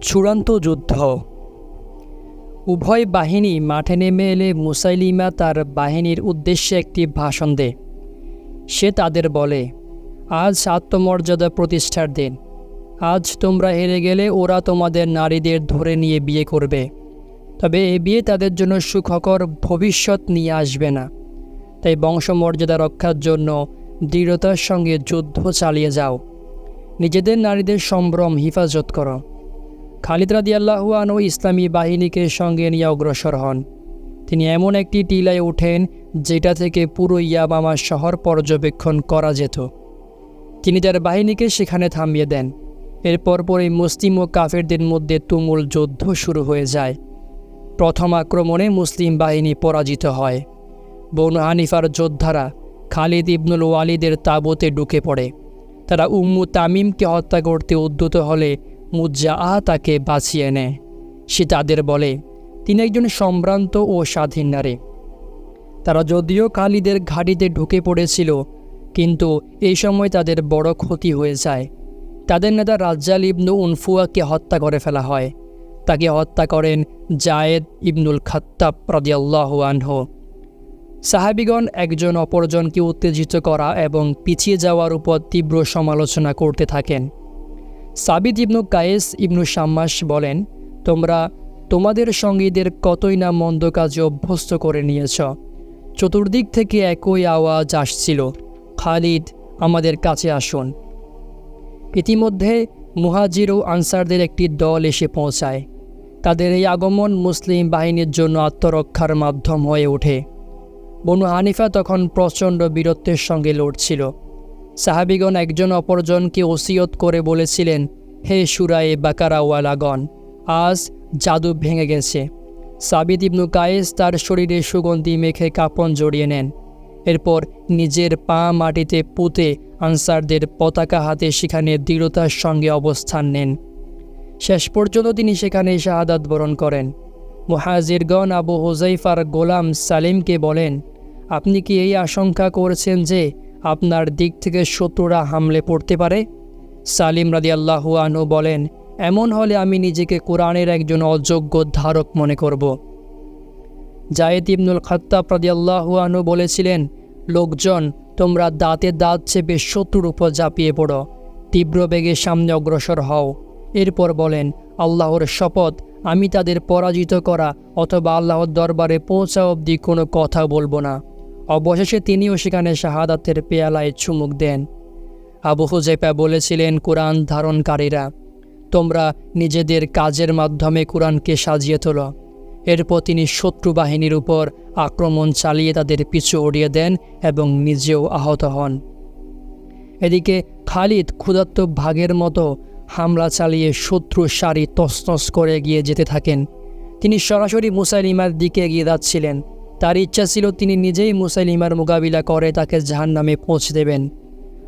চূড়ান্ত যুদ্ধ। উভয় বাহিনী মাঠে নেমে এলে মুসাইলিমা তার বাহিনীর উদ্দেশ্যে একটি ভাষণ দেয়। সে তাদের বলে, আজ আত্মমর্যাদা প্রতিষ্ঠার দিন। আজ তোমরা হেরে গেলে ওরা তোমাদের নারীদের ধরে নিয়ে বিয়ে করবে। তবে এ বিয়ে তাদের জন্য সুখকর ভবিষ্যৎ নিয়ে আসবে না। তাই বংশমর্যাদা রক্ষার জন্য দৃঢ়তার সঙ্গে যুদ্ধ চালিয়ে যাও। নিজেদের নারীদের সম্ভ্রম হেফাজত করো। খালিদ রাদিয়াল্লাহুয়ান ও ইসলামী বাহিনীকে সঙ্গে নিয়ে অগ্রসর হন। তিনি এমন একটি টিলায় ওঠেন যেটা থেকে পুরো ইয়াবামা শহর পর্যবেক্ষণ করা যেত। তিনি তার বাহিনীকে সেখানে থামিয়ে দেন। এরপর পরই মুসলিম ও কাফেরদের মধ্যে তুমুল যুদ্ধ শুরু হয়ে যায়। প্রথম আক্রমণে মুসলিম বাহিনী পরাজিত হয়। বনু হানিফার যোদ্ধারা খালিদ ইবনুল ওয়ালিদের তাবুতে ঢুকে পড়ে। তারা উম্মু তামিমকে হত্যা করতে উদ্যত হলে মুজ্জা তাকে বাঁচিয়ে নেয় সে তাদের বলে, তিনি একজন সম্ভ্রান্ত ও স্বাধীন নারী। তারা যদিও খালিদের ঘাটিতে ঢুকে পড়েছিল, কিন্তু এই সময় তাদের বড় ক্ষতি হয়ে যায়। তাদের নেতা রাজ্জাল ইবনু উনফুয়াকে হত্যা করে ফেলা হয়। তাকে হত্যা করেন জায়েদ ইবনুল খাত্তাব রদিয়াল্লাহ আনহ। সাহাবিগণ একজন অপরজনকে উত্তেজিত করা এবং পিছিয়ে যাওয়ার উপর তীব্র সমালোচনা করতে থাকেন। সাবিদ ইবনু কায়েস ইবনু শাম্মাস বলেন, তোমরা তোমাদের সঙ্গীদের কতই না মন্দ কাজে অভ্যস্ত করে নিয়েছ। চতুর্দিক থেকে একই আওয়াজ আসছিল। খালিদ, আমাদের কাছে আসুন। ইতিমধ্যে মুহাজির ও আনসারদের একটি দল এসে পৌঁছায়। তাদের এই আগমন মুসলিম বাহিনীর জন্য আত্মরক্ষার মাধ্যম হয়ে ওঠে। বনু হানিফা তখন প্রচণ্ড বীরত্বের সঙ্গে লড়ছিল। সাহাবিগণ একজন অপরজনকে ওসিয়ত করে বলেছিলেন, হে সুরায়ে বাকারাওয়ালাগণ, আজ জাদু ভেঙে গেছে। সাবিদ ইবনু কায়েস তার শরীরে সুগন্ধি মেখে কাপন জড়িয়ে নেন। এরপর নিজের পা মাটিতে পুঁতে আনসারদের পতাকা হাতে সেখানে দৃঢ়তার সঙ্গে অবস্থান নেন। শেষ পর্যন্ত তিনি সেখানে শাহাদাত বরণ করেন। মুহাজিরগণ আবু হুজাইফার গোলাম সালিমকে বলেন, আপনি কি এই আশঙ্কা করছেন যে আপনার দিক থেকে শত্রুরা হামলে পড়তে পারে। সালিম রাদিয়াল্লাহু আনহু বলেন, এমন হলে আমি নিজেকে কোরআনের একজন অযোগ্য ধারক মনে করব। জায়েদ ইবনুল খাত্তাব রাদিয়াল্লাহু আনহু বলেছিলেন, লোকজন, তোমরা দাঁতে দাঁত চেপে শত্রুর উপর ঝাঁপিয়ে পড়ো, তীব্র বেগে সামনে অগ্রসর হও। এরপর বলেন, আল্লাহর শপথ আমি তাদের পরাজিত করা অথবা আল্লাহর দরবারে পৌঁছা অবধি কোনো কথা বলব না। অবশেষে তিনিও সেখানে শাহাদাতের পেয়ালায় চুমুক দেন। আবু হুজাইফা বলেছিলেন, কোরআন ধারণকারীরা, তোমরা নিজেদের কাজের মাধ্যমে কোরআনকে সাজিয়ে তোলো। এরপর তিনি শত্রু বাহিনীর উপর আক্রমণ চালিয়ে তাদের পিছু উড়িয়ে দেন এবং নিজেও আহত হন। এদিকে খালিদ ক্ষুধাত্ম ভাগের মতো হামলা চালিয়ে শত্রু সারি তসনস করে গিয়ে যেতে থাকেন। তিনি সরাসরি মুসাইলিমার দিকে এগিয়ে যাচ্ছিলেন। তার ইচ্ছা ছিল তিনি নিজেই মুসাইলিমার মোকাবিলা করে তাকে জাহান নামে পৌঁছে দেবেন।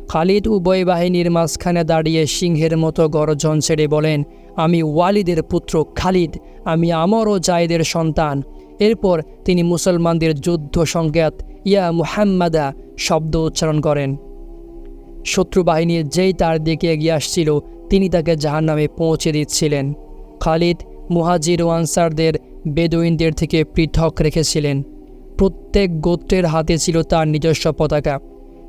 খালিদ উভয় বাহিনীর মাঝখানে দাঁড়িয়ে সিংহের মতো গরজন ছেড়ে বলেন, আমি ওয়ালিদের পুত্র খালিদ, আমি আমর ও জায়েদের সন্তান। এরপর তিনি মুসলমানদের যুদ্ধ সংজ্ঞাত ইয়া মুহাম্মাদা শব্দ উচ্চারণ করেন। শত্রু বাহিনীর যেই তার দিকে এগিয়ে আসছিল, তিনি তাকে জাহান নামে পৌঁছে দিচ্ছিলেন। খালিদ মুহাজির ও আনসারদের বেদুইনদের থেকে পৃথক রেখেছিলেন। প্রত্যেক গোত্রের হাতে ছিল তার নিজস্ব পতাকা।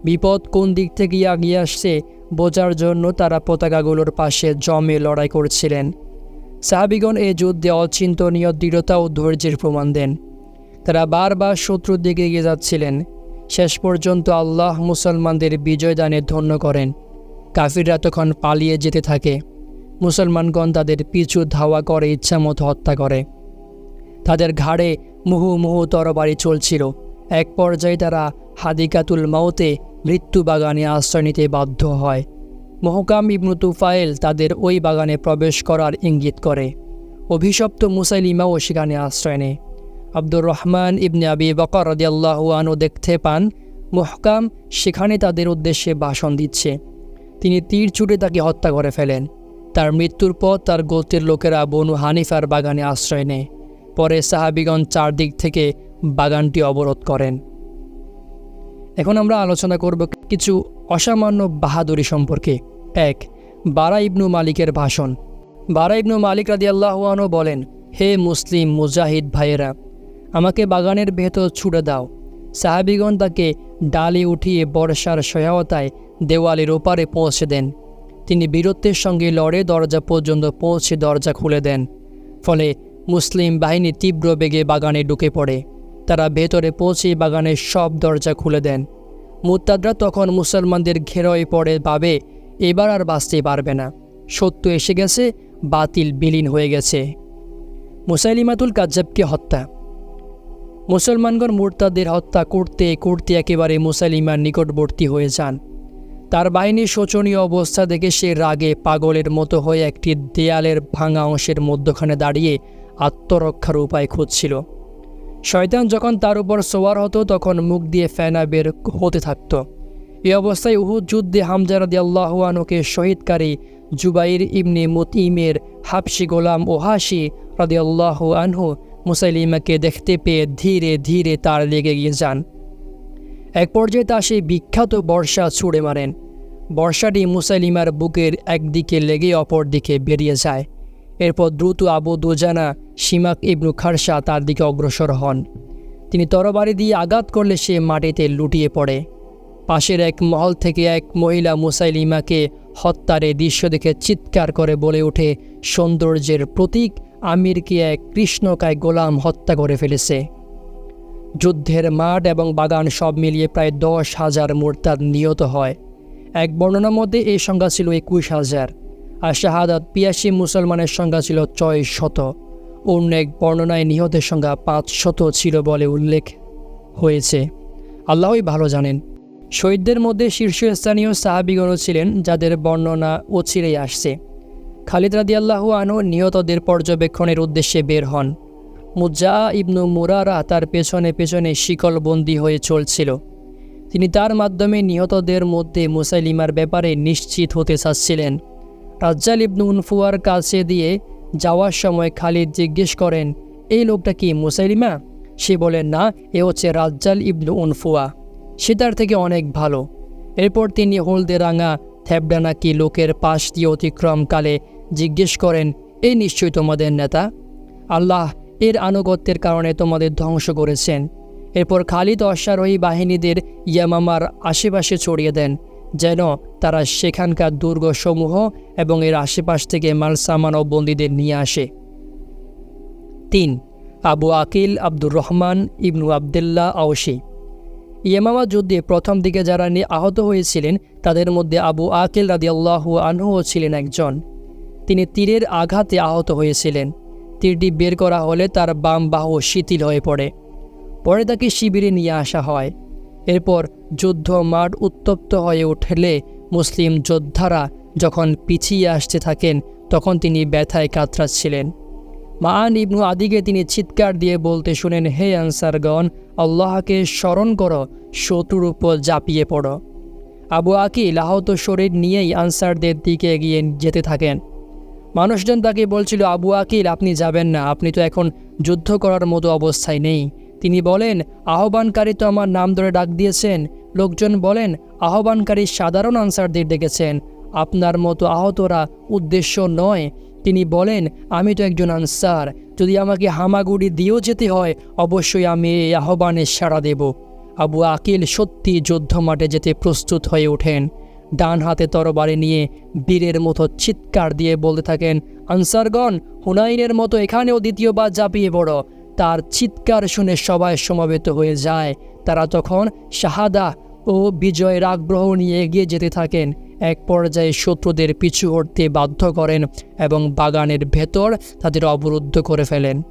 বিপদ কোন দিক থেকে এগিয়ে আসছে, বোঝার জন্য তারা পতাকাগুলোর পাশে জমে লড়াই করছিলেন। সাহাবিগণ এই যুদ্ধে অচিন্তনীয় দৃঢ়তা ও ধৈর্যের প্রমাণ দেন। তারা বারবার শত্রুর দিকে এগিয়ে যাচ্ছিলেন। শেষ পর্যন্ত আল্লাহ মুসলমানদের বিজয় দানে ধন্য করেন। কাফিররা তখন পালিয়ে যেতে থাকে। মুসলমানগণ তাদের পিছু ধাওয়া করে ইচ্ছামতো হত্যা করে। তাদের ঘাড়ে মুহু মুহু তরবারি চলছিল। এক পর্যায়ে তারা হাদিকাতুল মাউতে মৃত্যু বাগানে আশ্রয় নিতে বাধ্য হয়। মহকাম ইবনু তুফাইল তাদের ওই বাগানে প্রবেশ করার ইঙ্গিত করে। অভিশপ্ত মুসাইলিমাও সেখানে আশ্রয় নেয়। আব্দুর রহমান ইবনে আবি বকর রদিয়াল্লাহু আনও দেখতে পান, মহকাম সেখানে তাদের উদ্দেশ্যে ভাষণ দিচ্ছে। তিনি তীর ছুটে তাকে হত্যা করে ফেলেন। তার মৃত্যুর পর তার গোত্রের লোকেরা বনু হানিফার বাগানে আশ্রয় নেয়। পরে সাহাবিগণ চারদিক থেকে বাগানটি অবরোধ করেন। এখন আমরা আলোচনা করব কিছু অসামান্য বাহাদুরি সম্পর্কে। এক, বারা ইবনু মালিকের ভাষণ। বারা ইবনু মালিক রাদি বলেন, হে মুসলিম মুজাহিদ ভাইয়েরা, আমাকে বাগানের ভেতর ছুড়ে দাও। সাহাবিগণ তাকে ডালে উঠিয়ে বর্ষার সহায়তায় দেওয়ালের ওপারে পৌঁছে দেন। তিনি বীরত্বের সঙ্গে লড়ে দরজা পর্যন্ত পৌঁছে দরজা খুলে দেন। ফলে মুসলিম বাহিনী তীব্র বেগে বাগানে ঢুকে পড়ে। তারা ভেতরে পৌঁছে বাগানের সব দরজা খুলে দেন। মুত্তাদরা তখন মুসলমানদের ঘেরয়ে পড়ে ভাবে, এবার আর বাঁচতে পারবে না। সত্য এসে গেছে, বাতিল বিলীন হয়ে গেছে। মুসাইলিমাতুল কাজ্জাবকে হত্যা। মুসলমানগণ মুরতাদের হত্যা করতে করতে একেবারে মুসাইলিমার নিকটবর্তী হয়ে যান। তার বাহিনীর শোচনীয় অবস্থা দেখে সে রাগে পাগলের মতো হয়ে একটি দেয়ালের ভাঙা অংশের মধ্যখানে দাঁড়িয়ে আত্মরক্ষার উপায় খুঁজছিল। শয়তান যখন তার উপর সোয়ার হতো, তখন মুখ দিয়ে ফেনা বের হতে থাকত। এ অবস্থায় উহুদ যুদ্ধে হামজা রাদি আল্লাহানুকে শহীদকারী জুবাইর ইবনে মতিমের হাফসি গোলাম ও হাসি রাদি আল্লাহ আনহু মুসাইলিমাকে দেখতে পেয়ে ধীরে ধীরে তার লেগে গিয়ে যান। এক পর্যায়ে তা সেই বিখ্যাত বর্ষা ছুঁড়ে মারেন। বর্ষাটি মুসাইলিমার বুকের একদিকে লেগে অপর দিকে বেরিয়ে যায়। এরপর দ্রুত আবু দুজানা, সিমাক ইবনু খারসা তার দিকে অগ্রসর হন। তিনি তরবারি দিয়ে আঘাত করলে সে মাটিতে লুটিয়ে পড়ে। পাশের এক মহল থেকে এক মহিলা মুসাইলিমাকে হত্যার দৃশ্য দেখে চিৎকার করে বলে ওঠে, সৌন্দর্যের প্রতীক আমিরকে এক কৃষ্ণকায় গোলাম হত্যা করে ফেলেছে। যুদ্ধের মাঠ এবং বাগান সব মিলিয়ে প্রায় দশ হাজার মোরতাদ নিহত হয়। এক বর্ণনার মধ্যে এই সংখ্যা ছিল একুশ হাজার। আর শাহাদাত পিয়াসি মুসলমানের সংখ্যা ছিল ছয় শত। অন্য এক বর্ণনায় নিহতের সংখ্যা পাঁচ শত ছিল বলে উল্লেখ হয়েছে। আল্লাহই ভালো জানেন। শহীদদের মধ্যে শীর্ষস্থানীয় সাহাবিগণও ছিলেন যাদের বর্ণনা ও অচিরেই আসছে। খালিদ রাদি আল্লাহু আনু নিহতদের পর্যবেক্ষণের উদ্দেশ্যে বের হন। মুজা ইবনু মুরারা তার পেছনে পেছনে শিকলবন্দি হয়ে চলছিল। তিনি তার মাধ্যমে নিহতদের মধ্যে মুসাইলিমার ব্যাপারে নিশ্চিত হতে চাচ্ছিলেন। রাজ্জাল ইবনু উনফুয়ার কাছে দিয়ে যাওয়ার সময় খালিদ জিজ্ঞেস করেন, এই লোকটা কি মুসাইলিমা? সে বলে, না, এ হচ্ছে রাজ্জাল ইবনু উনফুয়া। সে তার থেকে অনেক ভালো। এরপর তিনি হলদে রাঙা থ্যাবডানা কি লোকের পাশ দিয়ে অতিক্রমকালে জিজ্ঞেস করেন, এই নিশ্চয়ই তোমাদের নেতা? আল্লাহ এর আনুগত্যের কারণে তোমাদের ধ্বংস করেছেন। এরপর খালিদ অশ্বারোহী বাহিনীদের ইয়ামামার আশেপাশে ছড়িয়ে দেন। যেন তারা সেখানকার দুর্গসমূহ এবং এর আশেপাশ থেকে মাল সামান ও বন্দীদের নিয়ে আসে। তিন, আবু আকিল আব্দুর রহমান ইবনু আবদুল্লাহ আওসি ইয়ামামা যুদ্ধে প্রথম দিকে যারা নিয়ে আহত হয়েছিলেন, তাদের মধ্যে আবু আকিল রাদি আল্লাহ আনহুও ছিলেন একজন। তিনি তীরের আঘাতে আহত হয়েছিলেন। তীরটি বের করা হলে তার বাম বাহু শিথিল হয়ে পড়ে। পরে তাকে শিবিরে নিয়ে আসা হয়। এরপর যুদ্ধ মাঠ উত্তপ্ত হয়ে উঠলে মুসলিম যোদ্ধারা যখন পিছিয়ে আসতে থাকেন, তখন তিনি ব্যথায় কাতরাচ্ছিলেন। মান ইবনু আদিকে তিনি চিৎকার দিয়ে বলতে শুনেন, হে আনসারগণ, আল্লাহকে স্মরণ করো, শত্রুর উপর জাপিয়ে পড়ো। আবু আকিল আহত শরীর নিয়েই আনসারদের দিকে এগিয়ে যেতে থাকেন। মানুষজন তাকে বলছিল, আবু আকিল, আপনি যাবেন না, আপনি তো এখন যুদ্ধ করার মতো অবস্থায় নেই। তিনি বলেন, আহ্বানকারী তো আমার নাম ধরে ডাক দিয়েছেন। লোকজন বলেন, আহ্বানকারী সাধারণ আনসারদের ডেকেছেন। আপনার মতো আহতরা উদ্দেশ্য নয়। তিনি বলেন, আমি তো একজন আনসার। যদি আমাকে হামাগুড়ি দিয়েও যেতে হয়, অবশ্যই আমি এই আহ্বানে সাড়া দেব। আবু আকিল সত্যি যুদ্ধ মাঠে যেতে প্রস্তুত হয়ে ওঠেন। ডান হাতে তরবারি নিয়ে বীরের মতো চিৎকার দিয়ে বলতে থাকেন, আনসারগণ, হুনাইনের মতো এখানেও দ্বিতীয়বার ঝাঁপিয়ে পড়ো। তার চিৎকার শুনে সবাই সমবেত হয়ে যায়। তারা তখন শাহাদা ও বিজয়ের আগ্রহ নিয়ে এগিয়ে যেতে থাকেন। এক পর্যায়ে শত্রুদের পিছু হটতে বাধ্য করেন এবং বাগানের ভেতর তাদের অবরুদ্ধ করে ফেলেন।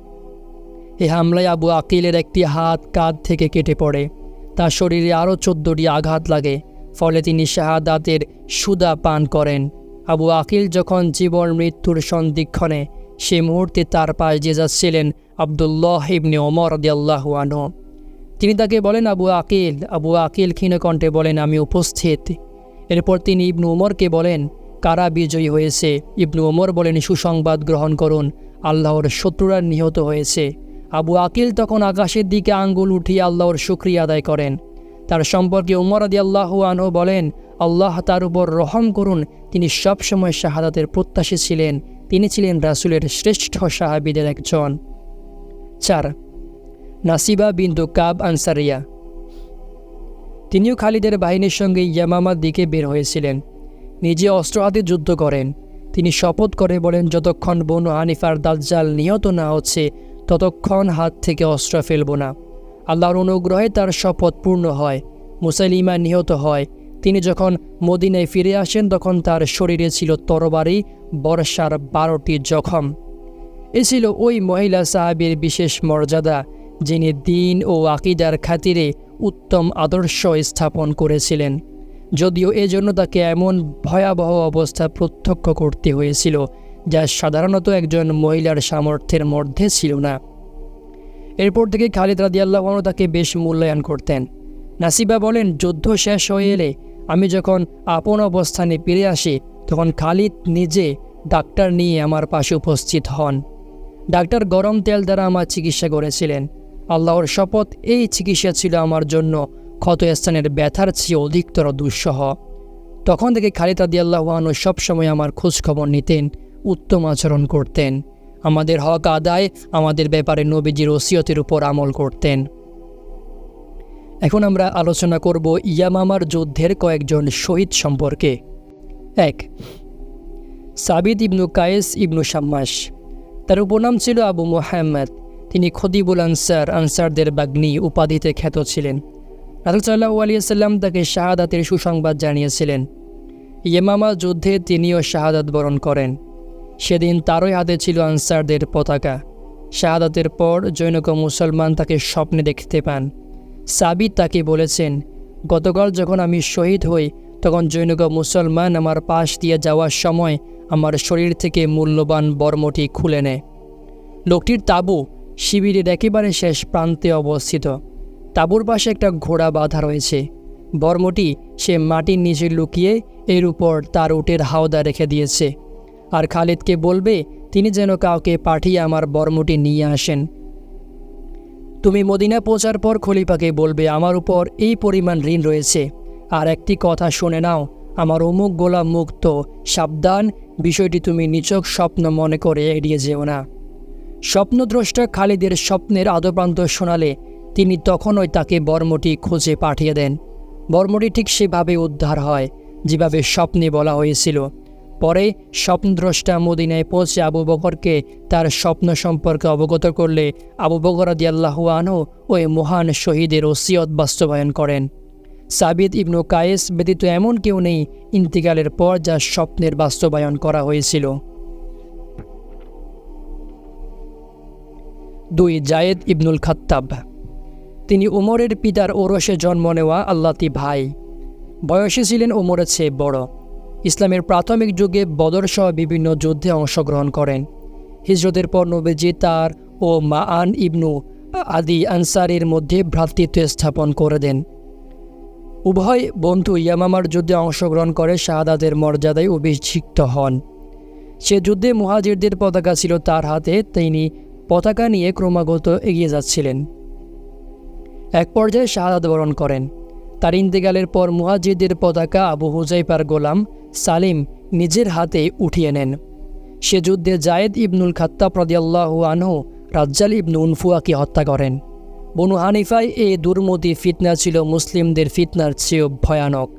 এ হামলায় আবু আকিলের একটি হাত কাঁধ থেকে কেটে পড়ে। তার শরীরে আরও চোদ্দটি আঘাত লাগে, ফলে তিনি শাহাদাতের সুদা পান করেন। আবু আকিল যখন জীবন মৃত্যুর সন্ধিক্ষণে সেই মুহূর্তে তার পাশ যে যাচ্ছিলেন আবদুল্লাহ ইবনে ওমর রদিয়াল্লাহু আনহু। তিনি তাকে বলেন, আবু আকিল আবু আকিল ক্ষীণকণ্ঠে বলেন, আমি উপস্থিত। এরপর তিনি ইবনু ওমরকে বলেন, কারা বিজয়ী হয়েছে? ইবনু ওমর বলেন, সুসংবাদ গ্রহণ করুন, আল্লাহর শত্রুরা নিহত হয়েছে। আবু আকিল তখন আকাশের দিকে আঙ্গুল উঠিয়ে আল্লাহর শুক্রিয়া আদায় করেন। তার সম্পর্কে উমর আদি আল্লাহ আনহু বলেন, আল্লাহ তার উপর রহম করুন, তিনি সবসময় শাহাদাতের প্রত্যাশী ছিলেন। তিনি ছিলেন রাসুলের শ্রেষ্ঠ সাহাবিদের একজন। চার, নাসিবা বিন্দু কাব আনসারিয়া। তিনিও খালিদের বাহিনীর সঙ্গে ইয়ামামার দিকে বের হয়েছিলেন। নিজে অস্ত্র হাতে যুদ্ধ করেন। তিনি শপথ করে বলেন, যতক্ষণ বনু হানিফার দাজ্জাল নিহত না হচ্ছে, ততক্ষণ হাত থেকে অস্ত্র ফেলব না। আল্লাহর অনুগ্রহে তার শপথ পূর্ণ হয়। মুসাইলিমা নিহত হয়। তিনি যখন মদিনায় ফিরে আসেন, তখন তার শরীরে ছিল তরবারি, বর্ষার বারোটি জখম। এ ছিল ওই মহিলা সাহাবির বিশেষ মর্যাদা, যিনি দিন ও আকিদার খাতিরে উত্তম আদর্শ স্থাপন করেছিলেন। যদিও এজন্য তাকে এমন ভয়াবহ অবস্থা প্রত্যক্ষ করতে হয়েছিল, যা সাধারণত একজন মহিলার সামর্থ্যের মধ্যে ছিল না। এরপর থেকে খালিদ রাদিয়াল্লাহ তাকে বেশ মূল্যায়ন করতেন। নাসিবা বলেন, যুদ্ধ শেষ হয়ে এলে আমি যখন আপন অবস্থানে ফিরে আসি, তখন খালিদ নিজে ডাক্তার নিয়ে আমার পাশে উপস্থিত হন। ডাক্তার গরম তেল দ্বারা আমার চিকিৎসা করেছিলেন। আল্লাহর শপথ, এই চিকিৎসা ছিল আমার জন্য ক্ষতস্থানের ব্যথার চেয়ে অধিকতর দুঃসহ। তখন থেকে খালিদ রাদিয়াল্লাহানু সবসময় আমার খোঁজখবর নিতেন, উত্তম আচরণ করতেন। আমাদের হক আদায় আমাদের ব্যাপারে নবীজির ওসিয়তের উপর আমল করতেন। এখন আমরা আলোচনা করব ইয়ামামার যুদ্ধের কয়েকজন শহীদ সম্পর্কে। এক, সাবিদ ইবনু কায়েস ইবনু সাম্মাস তার উপনাম ছিল আবু মোহাম্মদ। তিনি খদিবুল আনসার, আনসারদের বাগ্নি, উপাধিতে খ্যাত ছিলেন। রাসুল সাল্লাহু আলিয়াল্লাম তাকে শাহাদাতের সুসংবাদ জানিয়েছিলেন। ইয়েমামা যুদ্ধে তিনিও শাহাদাত বরণ করেন। সেদিন তারই হাতে ছিল আনসারদের পতাকা। শাহাদাতের পর জৈনক মুসলমান তাকে স্বপ্নে দেখতে পান। সাবিদ তাকে বলেছেন, গতকাল যখন আমি শহীদ হই, তখন জৈনক মুসলমান আমার পাশ দিয়ে যাওয়ার সময় আমার শরীর থেকে মূল্যবান বর্মটি খুলে নেয়। লোকটির তাঁবু শিবিরের একেবারে শেষ প্রান্তে অবস্থিত। তাঁবুর পাশে একটা ঘোড়া বাঁধা রয়েছে। বর্মটি সে মাটির নিচে লুকিয়ে এর উপর তার উটের হাওদা রেখে দিয়েছে। আর খালিদকে বলবে, তিনি যেন কাউকে পাঠিয়ে আমার বর্মটি নিয়ে আসেন। তুমি মদিনা পৌঁছার পর খলিফাকে বলবে, আমার উপর এই পরিমাণ ঋণ রয়েছে। আর একটি কথা শুনে নাও, আমার অমুক গোলাম মুক্ত, সাবধান। বিষয়টি তুমি নিচক স্বপ্ন মনে করে এড়িয়ে যেও না। স্বপ্নদ্রষ্টা খালিদের স্বপ্নের আদপ্রান্ত শোনালে তিনি তখনই তাকে বর্মটি খুঁজে পাঠিয়ে দেন। বর্মটি ঠিক সেভাবে উদ্ধার হয়, যেভাবে স্বপ্নে বলা হয়েছিল। পরে স্বপ্নদ্রষ্টা মদিনায় পৌঁছে আবু বকরকে তার স্বপ্ন সম্পর্কে অবগত করলে আবু বকর আদিয়াল্লাহু আনহু ওই মহান শহীদের ওসিয়ত বাস্তবায়ন করেন। সাবিদ ইবনু কায়েস ব্যতীত এমন কেউ নেই ইন্তিকালের পর যা স্বপ্নের বাস্তবায়ন করা হয়েছিল। দুই জায়েদ ইবনুল খাত্তাব। তিনি ওমরের পিতার ওরসে জন্ম নেওয়া আল্লাতি ভাই। বয়সে ছিলেন ওমরের চেয়ে বড়। ইসলামের প্রাথমিক যুগে বদরসহ বিভিন্ন যুদ্ধে অংশগ্রহণ করেন। হিজরতের পর নবীজি তার ও মা আন ইবনু আদি আনসারের মধ্যে ভ্রাতৃত্ব স্থাপন করে দেন। উভয় বন্ধু ইয়ামামার যুদ্ধে অংশগ্রহণ করে শাহাদাতের মর্যাদায় অভিষিক্ত হন। সে যুদ্ধে মুহাজিরদের পতাকা ছিল তার হাতে, তিনি পতাকা নিয়ে ক্রমাগত এগিয়ে যাচ্ছিলেন। এক পর্যায়ে শাহাদাত বরণ করেন। তার ইন্তেকালের পর মুহাজিদের পতাকা আবু হুজাইপার গোলাম সালিম নিজের হাতে উঠিয়ে নেন। সে যুদ্ধে জায়েদ ইবনুল খাত্তাব রদিয়াল্লাহু আনহু, রাজ্জাল ইবনু উনফুয়াকে হত্যা করেন। বনু হানিফায় এ দুর্মতি ফিতনা ছিল মুসলিমদের ফিতনার চেয়েও ভয়ানক।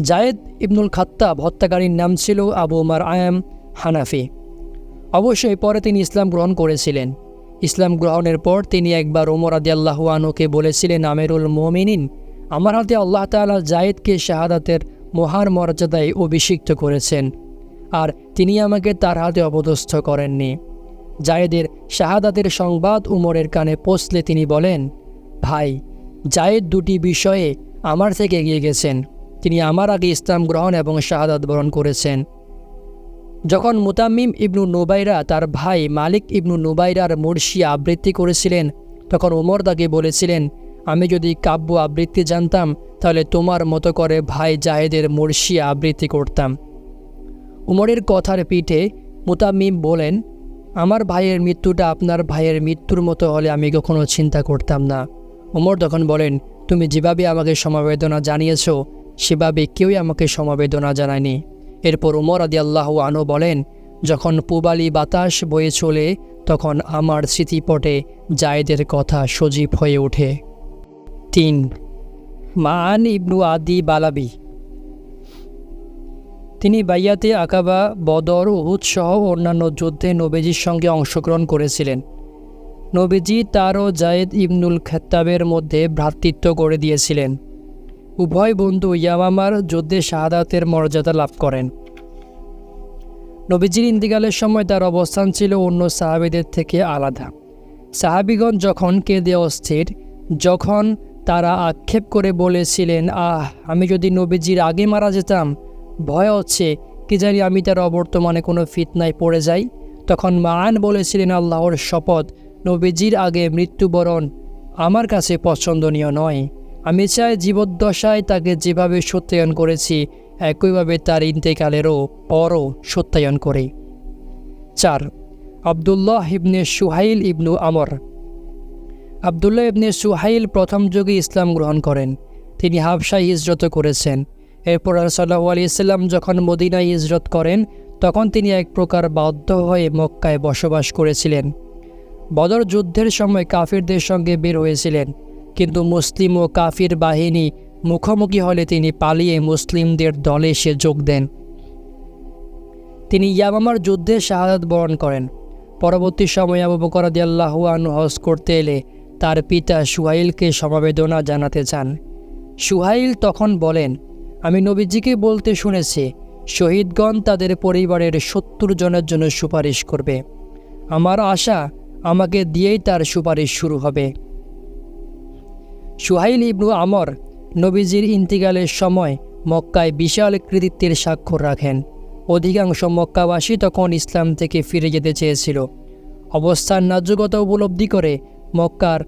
জায়েদ ইবনুল খাত্তাব হত্যাকারীর নাম ছিল আবু উমার আয়াম হানাফি। অবশ্যই পরে তিনি ইসলাম গ্রহণ করেছিলেন। ইসলাম গ্রহণের পর তিনি একবার ওমর আদিয়াল্লাহু আনুকে বলেছিলেন, আমেরুল মোমিনিন, আমার হাতে আল্লাহ তালা জায়েদকে শাহাদাতের মহার মর্যাদায় অভিষিক্ত করেছেন, আর তিনি আমাকে তার হাতে অপদস্থ করেননি। জায়েদের শাহাদাতের সংবাদ উমরের কানে পৌঁছলে তিনি বলেন, ভাই, জায়েদ দুটি বিষয়ে আমার থেকে এগিয়ে গেছেন। তিনি আমার আগে ইসলাম গ্রহণ এবং শাহাদাত বরণ করেছেন। যখন মুতাম্মিম ইবনু নুবাইরা তার ভাই মালিক ইবনু নুবাইরার মুর্শি আবৃত্তি করেছিলেন, তখন উমর তাকে বলেছিলেন আমি যদি কাব্য আবৃত্তি জানতাম, তাহলে তোমার মতো করে ভাই জাহেদের মুর্শি আবৃত্তি করতাম। উমরের কথার পিঠে মুতাম্মিম বলেন, আমার ভাইয়ের মৃত্যুটা আপনার ভাইয়ের মৃত্যুর মতো হলে আমি কখনো চিন্তা করতাম না। উমর তখন বলেন, তুমি যেভাবে আমাকে সমবেদনা জানিয়েছ, সেভাবে কেউই আমাকে সমবেদনা জানায়নি। এরপর উমর আদি আল্লাহ আনো বলেন, যখন পুবালি বাতাস বয়ে চলে, তখন আমার স্মৃতিপটে জায়েদের কথা সজীব হয়ে ওঠে। তিন। মান ইবনু আদি বালাবি। তিনি বাইয়াতে আকাবা, বদর, উহুদ সহ অন্যান্য যুদ্ধে নবীজির সঙ্গে অংশগ্রহণ করেছিলেন। নবীজি তারও জায়েদ ইবনুল খেত্তাবের মধ্যে ভ্রাতৃত্ব করে দিয়েছিলেন। উভয় বন্ধু ইয়ামামার যুদ্ধে শাহাদাতের মর্যাদা লাভ করেন। নবীজির ইন্তিকালের সময় তার অবস্থান ছিল অন্য সাহাবিদের থেকে আলাদা। সাহাবিগণ যখন কেঁদে অস্থির, যখন তারা আক্ষেপ করে বলেছিলেন, আহ, আমি যদি নবীজির আগে মারা যেতাম, ভয় হচ্ছে, কি জানি আমি তার অবর্তমানে কোনো ফিতনায় পড়ে যাই? তখন মান বলেছিলেন, আল্লাহর শপথ, নবীজির আগে মৃত্যুবরণ আমার কাছে পছন্দনীয় নয়। আমি চাই জীবদ্দশায় তাকে যেভাবে সত্যায়ন করেছি, একইভাবে তার ইন্তেকালেরও পরও সত্যায়ন করে। চার, আবদুল্লাহ ইবনে সুহাইল ইবনু আমর আবদুল্লাহ ইবনে সুহাইল প্রথম যুগে ইসলাম গ্রহণ করেন। তিনি হাবসায় হিজরত করেছেন। এরপর সাল্লাহ আলি ইসলাম যখন মদিনায় হিজরত করেন, তখন তিনি এক প্রকার বাধ্য হয়ে মক্কায় বসবাস করেছিলেন। বদর যুদ্ধের সময় কাফিরদের সঙ্গে বের হয়েছিলেন, কিন্তু মুসলিম ও কাফির বাহিনী মুখোমুখি হলে তিনি পালিয়ে মুসলিমদের দলে এসে যোগ দেন। তিনি ইয়ামামার যুদ্ধে শাহাদাত বরণ করেন। পরবর্তী সময়ে আবু বকর আল্লাহু আনহু হজ করতে এলে তার পিতা সুহাইলকে সমবেদনা জানাতে চান। সুহাইল তখন বলেন, আমি নবীজিকে বলতে শুনেছি, শহীদগণ তাদের পরিবারের সত্তর জনের জন্য সুপারিশ করবে। আমার আশা আমাকে দিয়েই তার সুপারিশ শুরু হবে। সুহাইল ইবনু আমর নবীজির ইন্তিকালের সময় মক্কায় বিশাল কৃতিত্বের স্বাক্ষর রাখেন। অধিকাংশ মক্কাবাসী তখন ইসলাম থেকে ফিরে যেতে চেয়েছিল। অবস্থান ন্যায্যগতা উপলব্ধি করে মক্কার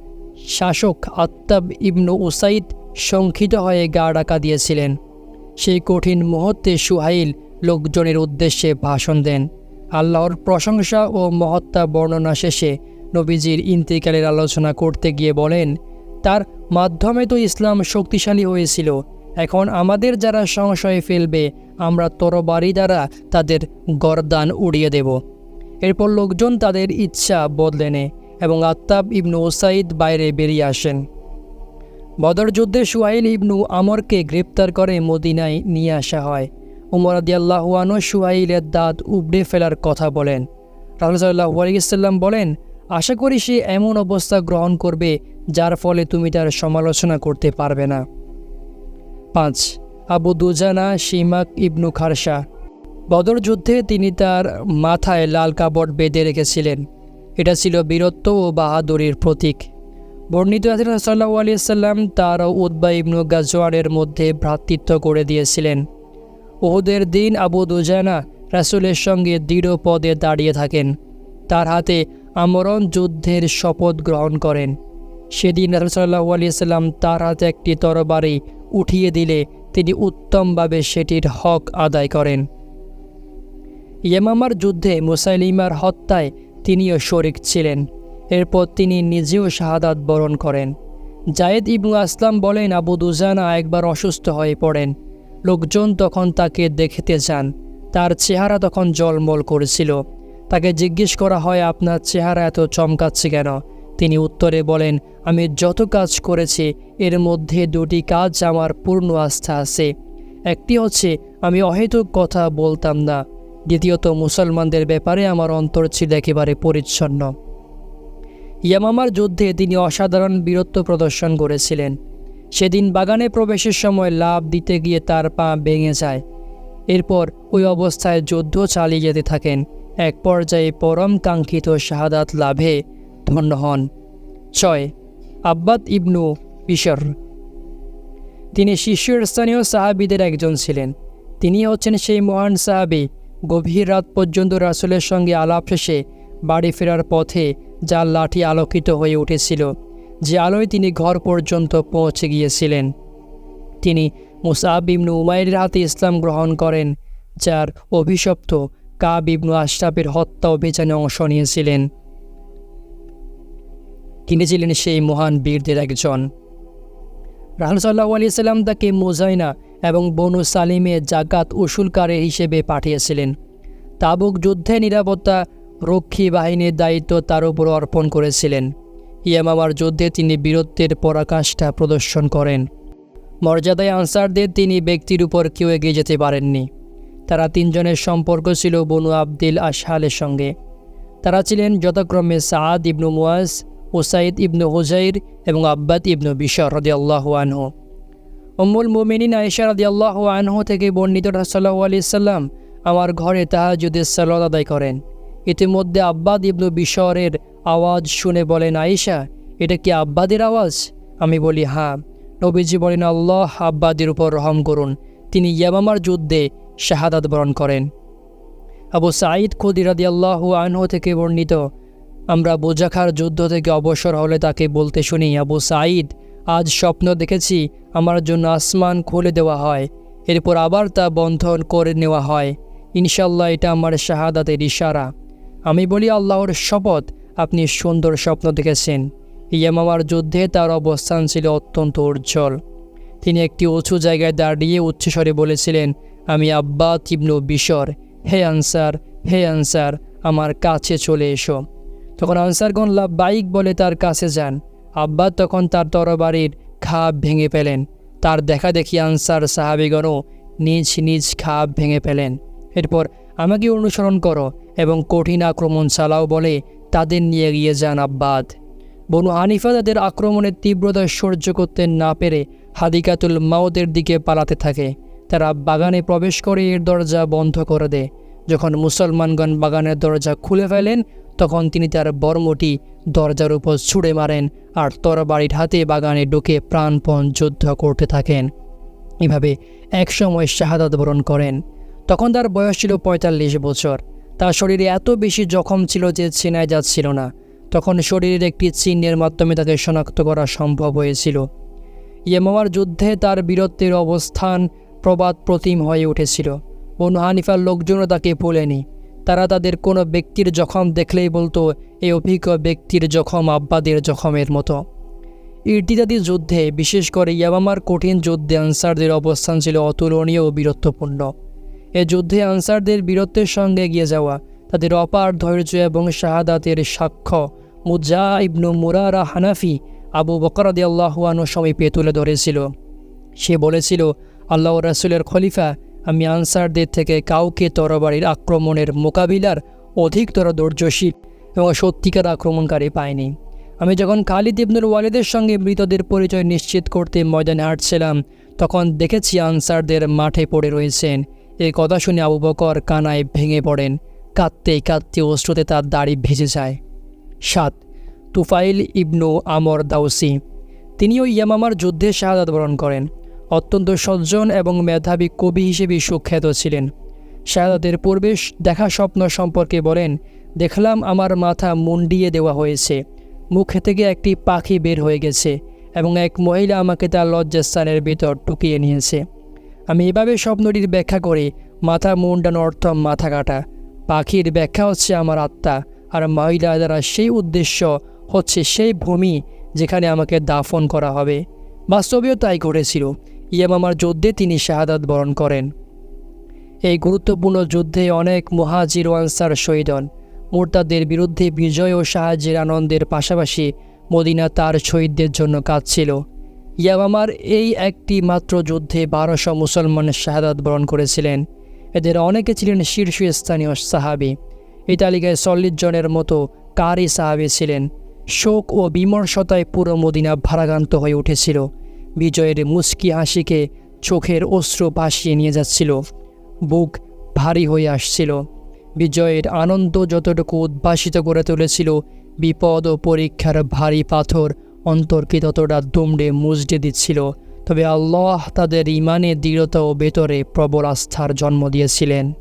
শাসক আত্তাব ইবনু উসাইদ শঙ্কিত হয়ে গা ডাকা দিয়েছিলেন। সেই কঠিন মুহূর্তে সুহাইল লোকজনের উদ্দেশ্যে ভাষণ দেন। আল্লাহর প্রশংসা ও মহত্তা বর্ণনা শেষে নবীজির ইন্তিকালের আলোচনা করতে গিয়ে বলেন, তার মাধ্যমে তো ইসলাম শক্তিশালী হয়েছিল। এখন আমাদের যারা সংশয়ে ফেলবে, আমরা তরবারি দ্বারা তাদের গরদান উড়িয়ে দেব। এরপর লোকজন তাদের ইচ্ছা বদলে নেয়। এবং আত্তাব ইবনু ওসাইদ বাইরে বেরিয়ে আসেন। বদর যুদ্ধে সুহাইল ইবনু আমরকে গ্রেপ্তার করে মদিনায় নিয়ে আসা হয়। উমর আদিয়াল্লাহুয়ানো সুহাইলের দাঁত উবড়ে ফেলার কথা বলেন। রাহুল্লাহ আলিয়াল্লাম বলেন, আশা করি সে এমন অবস্থা গ্রহণ করবে যার ফলে তুমি তার সমালোচনা করতে পারবে না। পাঁচ, আবু দুজানা শিমাক ইবনু খারসা। বদর যুদ্ধে তিনি তার মাথায় লাল কাপড় বেঁধে রেখেছিলেন। এটা ছিল বীরত্ব ও বাহাদুরির প্রতীক। বর্ণিত আদিন সাল্লাহ আলিয়াল্লাম তার উদ্বা ইবনু গাজওয়ারের মধ্যে ভ্রাতৃত্ব করে দিয়েছিলেন। ওহুদের দিন আবু দুজানা রাসুলের সঙ্গে দৃঢ় পদে দাঁড়িয়ে থাকেন। তার হাতে আমরণ যুদ্ধের শপথ গ্রহণ করেন। সেদিন রাসুল্লাহ আলিয়াল্লাম তার হাতে একটি তরবারি উঠিয়ে দিলে তিনি উত্তমভাবে সেটির হক আদায় করেন। ইয়েমামার যুদ্ধে মুসাইলিমার হত্যায় তিনিও শরিক ছিলেন। এরপর তিনি নিজেও শাহাদাত বরণ করেন। জায়েদ ইবনু আসলাম বলেন, আবু দুজানা একবার অসুস্থ হয়ে পড়েন। লোকজন তখন তাকে দেখতে যান। তার চেহারা তখন জলমল করেছিল। তাকে জিজ্ঞেস করা হয়, আপনার চেহারা এত চমকাচ্ছে কেন? তিনি উত্তরে বলেন, আমি যত কাজ করেছি, এর মধ্যে দুটি কাজ আমার পূর্ণ আস্থা আছে। একটি হচ্ছে, আমি অহেতুক কথা বলতাম না। দ্বিতীয়ত মুসলমানদের ব্যাপারে আমার অন্তর ছিল একেবারে পরিচ্ছন্ন। ইয়ামামার যুদ্ধে তিনি অসাধারণ বীরত্ব প্রদর্শন করেছিলেন। সেদিন বাগানে প্রবেশের সময় লাভ দিতে গিয়ে তার পা ভেঙে যায়। এরপর ওই অবস্থায় যুদ্ধ চালিয়ে যেতে থাকেন। এক পর্যায়ে পরম কাঙ্ক্ষিত শাহাদাত লাভে ধন্য হন। ছয়, আব্বাদ ইবনু বিশর। তিনি শীর্ষস্থানীয় সাহাবিদের একজন ছিলেন। তিনি হচ্ছেন সেই মহান সাহাবি। গভীর রাত পর্যন্ত রাসুলের সঙ্গে আলাপ শেষে বাড়ি ফেরার পথে যার লাঠি আলোকিত হয়ে উঠেছিল। যে আলোয় তিনি ঘর পর্যন্ত পৌঁছে গিয়েছিলেন। তিনি মুসাব ইবনু উমাইরের হাতে ইসলাম গ্রহণ করেন, যার অভিশপ্ত কাব ইবনু আশরাফের হত্যা অভিযানে অংশ নিয়েছিলেন। তিনি ছিলেন সেই মহান বীরদের একজন। রাহুল সাল্লাহ আলি সাল্লাম তাকে মোজাইনা এবং বনু সালিমে জাকাত উসুলকারে হিসেবে পাঠিয়েছিলেন। তাবুক যুদ্ধে নিরাপত্তা, রক্ষী বাহিনীর দায়িত্ব তার উপর অর্পণ করেছিলেন। ইয়ামামার যুদ্ধে তিনি বীরত্বের পরাকাষ্ঠা প্রদর্শন করেন। মর্যাদায় আনসারদের তিনি ব্যক্তির উপর কেউ এগিয়ে যেতে পারেননি। তারা তিনজনের সম্পর্ক ছিল বনু আবদিল আশহালের সঙ্গে। তারা ছিলেন যথাক্রমে সাদ ইবনু মুয়াজ ওসাইদ ইবনু হুজাইর এবং আব্বাদ ইবনু বিশর রদি আল্লাহ আনহু। উম্মুল মোমিনিন আয়েশা রদি আল্লাহ আনহু থেকে বর্ণিত সাল্লাহ আলি সাল্লাম আমার ঘরে তাহাজুদের সালাদ আদায় করেন। ইতিমধ্যে আব্বাদ ইবনু বিশরের আওয়াজ শুনে বলেন, আয়েশা, এটা কি আব্বাদের আওয়াজ? আমি বলি হ্যাঁ। নবীজি বলেন, আল্লাহ আব্বাদের উপর রহম করুন। তিনি ইয়ামামার যুদ্ধে শাহাদাত বরণ করেন। আবু সাঈদ খুদিরাদি আল্লাহ আনহু থেকে বর্ণিত, আমরা বোঝাখার যুদ্ধ থেকে অবসর হলে তাকে বলতে শুনি, আবু সাঈদ আজ স্বপ্ন দেখেছি আমার জন্য আসমান খুলে দেওয়া হয়। এরপর আবার তা বন্ধন করে নেওয়া হয়। ইনশাল্লাহ এটা আমার শাহাদাতের ইশারা। আমি বলি, আল্লাহর শপথ, আপনি সুন্দর স্বপ্ন দেখেছেন। ইয়ামামার যুদ্ধে তার অবস্থান ছিল অত্যন্ত উজ্জ্বল। তিনি একটি উঁচু জায়গায় দাঁড়িয়ে উচ্চস্বরে বলেছিলেন, আমি আব্বা তিবনু বিশর। হে আনসার হে আনসার, আমার কাছে চলে এসো। তখন আনসারগণ লাভ বাইক বলে তার কাছে যান। আব্বা তখন তার তরবারির খাপ ভেঙে ফেলেন তার দেখা দেখি আনসার সাহাবিগণও নিজ নিজ খাপ ভেঙে ফেলেন এরপর আমাকে অনুসরণ করো এবং কঠিন আক্রমণ চালাও বলে তাদের নিয়ে গিয়ে যান আব্বাদ। বনু হানিফা তাদের আক্রমণের তীব্রতা সহ্য করতে না পেরে হাদিকাতুল মাউদের দিকে পালাতে থাকে। তারা বাগানে প্রবেশ করে এর দরজা বন্ধ করে দেয়। যখন মুসলমানগণ বাগানের দরজা খুলে ফেলেন, তখন তিনি তার বর্মটি দরজার উপর ছুঁড়ে মারেন আর তরবারির হাতে বাগানে ঢুকে প্রাণপণ যুদ্ধ করতে থাকেন। এভাবে একসময় শাহাদাত বরণ করেন। তখন তার বয়স ছিল পঁয়তাল্লিশ বছর। তার শরীরে এত বেশি জখম ছিল যে চেনায় যাচ্ছিল না। তখন শরীরের একটি চিহ্নের মাধ্যমে তাকে শনাক্ত করা সম্ভব হয়েছিল। ইয়েমামার যুদ্ধে তার বীরত্বের অবস্থান প্রবাদ প্রতিম হয়ে উঠেছিল। বনু হানিফার লোকজনও তাকে ভোলেনি। তারা তাদের কোনো ব্যক্তির জখম দেখলেই বলতো এই অভিজ্ঞ ব্যক্তির জখম আব্বাদের জখমের মতো। ইর্তিদাদি যুদ্ধে, বিশেষ করে ইয়ামামার কঠিন যুদ্ধে আনসারদের অবস্থান ছিল অতুলনীয় ও বীরত্বপূর্ণ। এ যুদ্ধে আনসারদের বীরত্বের সঙ্গে এগিয়ে যাওয়া, তাদের অপার ধৈর্য এবং শাহাদাতের সাক্ষ্য মুজা ইবনু মুরারা হানাফি আবু বকরাদি আল্লাহুয়ানো সমীপে তুলে ধরেছিল। সে বলেছিল, আল্লাহ রাসুলের খলিফা, আমি আনসারদের থেকে কাউকে তরবারির আক্রমণের মোকাবিলার অধিকতর ধৈর্যশীল এবং সত্যিকার আক্রমণকারী পাইনি আমি যখন খালিদ ইবনুল ওয়ালিদের সঙ্গে মৃতদের পরিচয় নিশ্চিত করতে ময়দানে হাঁটছিলাম তখন দেখেছি আনসারদের মাঠে পড়ে রয়েছেন। এই কথা শুনে আবু বকর কানায় ভেঙে পড়েন। কাঁদতে কাঁদতে অশ্রুতে তার দাড়ি ভেজে যায়। সাত, তুফাইল ইবনু আমর দাউসি। তিনিও ইয়ামামার যুদ্ধে শাহাদাত বরণ করেন। অত্যন্ত সজ্জন এবং মেধাবী কবি হিসেবে সুখ্যাত ছিলেন। শাহাদাতের পূর্বে দেখা স্বপ্ন সম্পর্কে বলেন দেখলাম আমার মাথা মুন্ডিয়ে দেওয়া হয়েছে। মুখ থেকে একটি পাখি বের হয়ে গেছে এবং এক মহিলা আমাকে তার লজ্জাস্থানের ভিতর টুকিয়ে নিয়েছে। আমি এভাবে স্বপ্নটির ব্যাখ্যা করি মাথা মুন্ডানো অর্থ মাথা কাটা। পাখির ব্যাখ্যা হচ্ছে আমার আত্মা আর মহিলা দ্বারা সেই উদ্দেশ্য হচ্ছে সেই ভূমি যেখানে আমাকে দাফন করা হবে। বাস্তবেও তাই ঘটেছিল। ইয়ামামার যুদ্ধে তিনি শাহাদাত বরণ করেন। এই গুরুত্বপূর্ণ যুদ্ধে অনেক মহাজির আনসার শহীদ হন। মোরতাদের বিরুদ্ধে বিজয় ও সাহায্যের আনন্দের পাশাপাশি মদিনা তার শহীদদের জন্য কাঁদছিল। ইয়ামামার এই একটি মাত্র যুদ্ধে বারোশো মুসলমান শাহাদাত বরণ করেছিলেন। এদের অনেকে ছিলেন শীর্ষস্থানীয় সাহাবি। এই তালিকায় চল্লিশ জনের মতো কারি সাহাবি ছিলেন। শোক ও বিমর্ষতায় পুরো মদিনা ভারাগান্ত হয়ে উঠেছিল। বিজয়ের মুস্কি হাসিকে চোখের অস্ত্র ভাসিয়ে নিয়ে যাচ্ছিল। বুক ভারী হয়ে আসছিল। বিজয়ের আনন্দ যতটুকু উদ্ভাসিত করে তুলেছিল, বিপদ ও পরীক্ষার ভারী পাথর অন্তর্কে ততটা দুমড়ে মুজড়ে দিচ্ছিল। তবে আল্লাহ তাদের ইমানে দৃঢ়তা ও ভেতরে প্রবল আস্থার জন্ম দিয়েছিলেন।